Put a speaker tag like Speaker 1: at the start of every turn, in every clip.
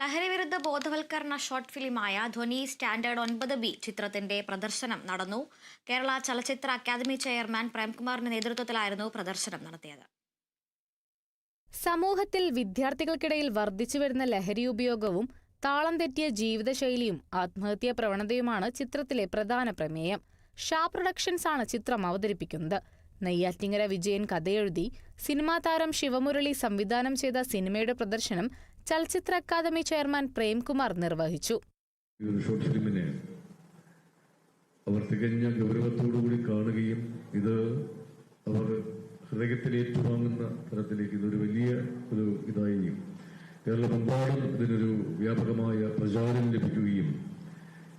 Speaker 1: ലഹരിവിരുദ്ധ ബോധവൽക്കരണ ഷോർട്ട് ഫിലിമായ ധ്വനി സ്റ്റാൻഡേർഡ് ഒൻപത് ബി ചിത്രത്തിന്റെ പ്രദർശനം നടന്നു. കേരള ചലച്ചിത്ര അക്കാദമി ചെയർമാൻ പ്രേംകുമാറിന്റെ നേതൃത്വത്തിലായിരുന്നു പ്രദർശനം നടത്തിയത്.
Speaker 2: സമൂഹത്തിൽ വിദ്യാർത്ഥികൾക്കിടയിൽ വർദ്ധിച്ചു വരുന്ന ലഹരി ഉപയോഗവും താളം തെറ്റിയ ജീവിതശൈലിയും ആത്മഹത്യാ പ്രവണതയുമാണ് ചിത്രത്തിലെ പ്രധാന പ്രമേയം. ഷാ പ്രൊഡക്ഷൻസ് ആണ് ചിത്രം അവതരിപ്പിക്കുന്നത്. നെയ്യാറ്റിങ്ങര വിജയൻ കഥയെഴുതി സിനിമാ താരം ശിവമുരളി സംവിധാനം ചെയ്ത സിനിമയുടെ പ്രദർശനം ചലച്ചിത്ര അക്കാദമി ചെയർമാൻ പ്രേംകുമാർ നിർവഹിച്ചു.
Speaker 3: ഷോർട്ട് ഫിലിമിനെ അവർ തികഞ്ഞ ഗൗരവത്തോടുകൂടി കാണുകയും ഇത് അവർ ഹൃദയത്തിൽ ഏറ്റുവാങ്ങുന്ന തരത്തിലേക്ക് ഇതൊരു വലിയ ഒരു ഇതായി കേരളമെമ്പാടും ഇതിനൊരു വ്യാപകമായ പ്രചാരം ലഭിക്കുകയും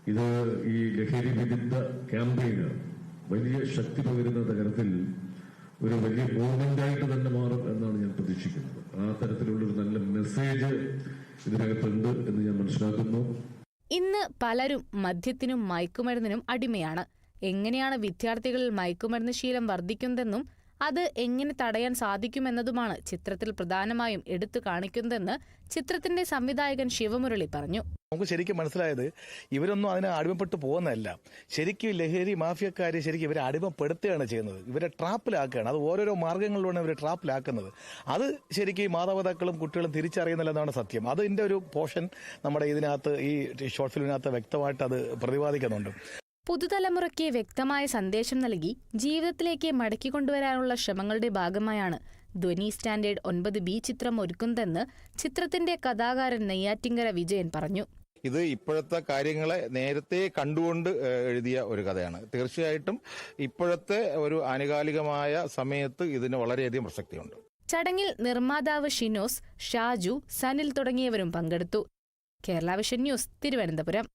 Speaker 3: ഇത് ഈ ലഹരി വിരുദ്ധ ക്യാമ്പയിന് വലിയ ശക്തി പകരുന്ന തരത്തിൽ ഒരു വലിയ മൂവ്മെന്റായിട്ട് തന്നെ മാറും എന്നാണ് ഞാൻ പ്രതീക്ഷിക്കുന്നത്. ആ തരത്തിലുള്ള ഒരു നല്ല മെസ്സേജ് ഇതിനകത്തുണ്ട് എന്ന് ഞാൻ മനസ്സിലാക്കുന്നു.
Speaker 2: ഇന്ന് പലരും മദ്യത്തിനും മയക്കുമരുന്നിനും അടിമയാണ്. എങ്ങനെയാണ് വിദ്യാർത്ഥികളിൽ മയക്കുമരുന്ന് ശീലം വർദ്ധിക്കുന്നതെന്നും അത് എങ്ങനെ തടയാൻ സാധിക്കുമെന്നതുമാണ് ചിത്രത്തിൽ പ്രധാനമായും എടുത്തു കാണിക്കുന്നതെന്ന് ചിത്രത്തിന്റെ സംവിധായകൻ ശിവമുരളി പറഞ്ഞു.
Speaker 4: നമുക്ക് ശരിക്കും മനസ്സിലായത് ഇവരൊന്നും അതിനെ അടിമപ്പെട്ട് പോകുന്നതല്ല. ശരിക്കും ലഹരി മാഫിയക്കാർ ശരിക്കും ഇവരെ അടിമപ്പെടുത്തുകയാണ് ചെയ്യുന്നത്. ഇവരെ ട്രാപ്പിലാക്കുകയാണ്. അത് ഓരോരോ മാർഗങ്ങളിലൂടെ ഇവരെ ട്രാപ്പിലാക്കുന്നത്. അത് ശരിക്കും മാതാപിതാക്കളും കുട്ടികളും തിരിച്ചറിയുന്നില്ലെന്നാണ് സത്യം. അതിന്റെ ഒരു പോർഷൻ നമ്മുടെ ഇതിനകത്ത് ഈ ഷോർട്ട് ഫിലിമിനകത്ത് വ്യക്തമായിട്ട് അത് പ്രതിപാദിക്കുന്നുണ്ട്.
Speaker 2: പുതുതലമുറയ്ക്ക് വ്യക്തമായ സന്ദേശം നൽകി ജീവിതത്തിലേക്ക് മടക്കി കൊണ്ടുവരാനുള്ള ശ്രമങ്ങളുടെ ഭാഗമായാണ് ധ്വനി സ്റ്റാൻഡേർഡ് ഒൻപത് ബി ചിത്രം ഒരുക്കുന്നതെന്ന് ചിത്രത്തിന്റെ കഥാകാരൻ നെയ്യാറ്റിങ്കര വിജയൻ പറഞ്ഞു.
Speaker 5: ഇത് ഇപ്പോഴത്തെ കാര്യങ്ങളെ നേരത്തെ കണ്ടുകൊണ്ട് എഴുതിയ ഒരു കഥയാണ്. തീർച്ചയായിട്ടും ഇപ്പോഴത്തെ ഒരു ആനുകാലികമായ സമയത്ത് ഇതിന് വളരെയധികം പ്രസക്തിയുണ്ട്.
Speaker 2: ചടങ്ങിൽ നിർമ്മാതാവ് ഷിനോസ് ഷാജു സനിൽ തുടങ്ങിയവരും പങ്കെടുത്തു. Kerala vision news Thiruvananthapuram.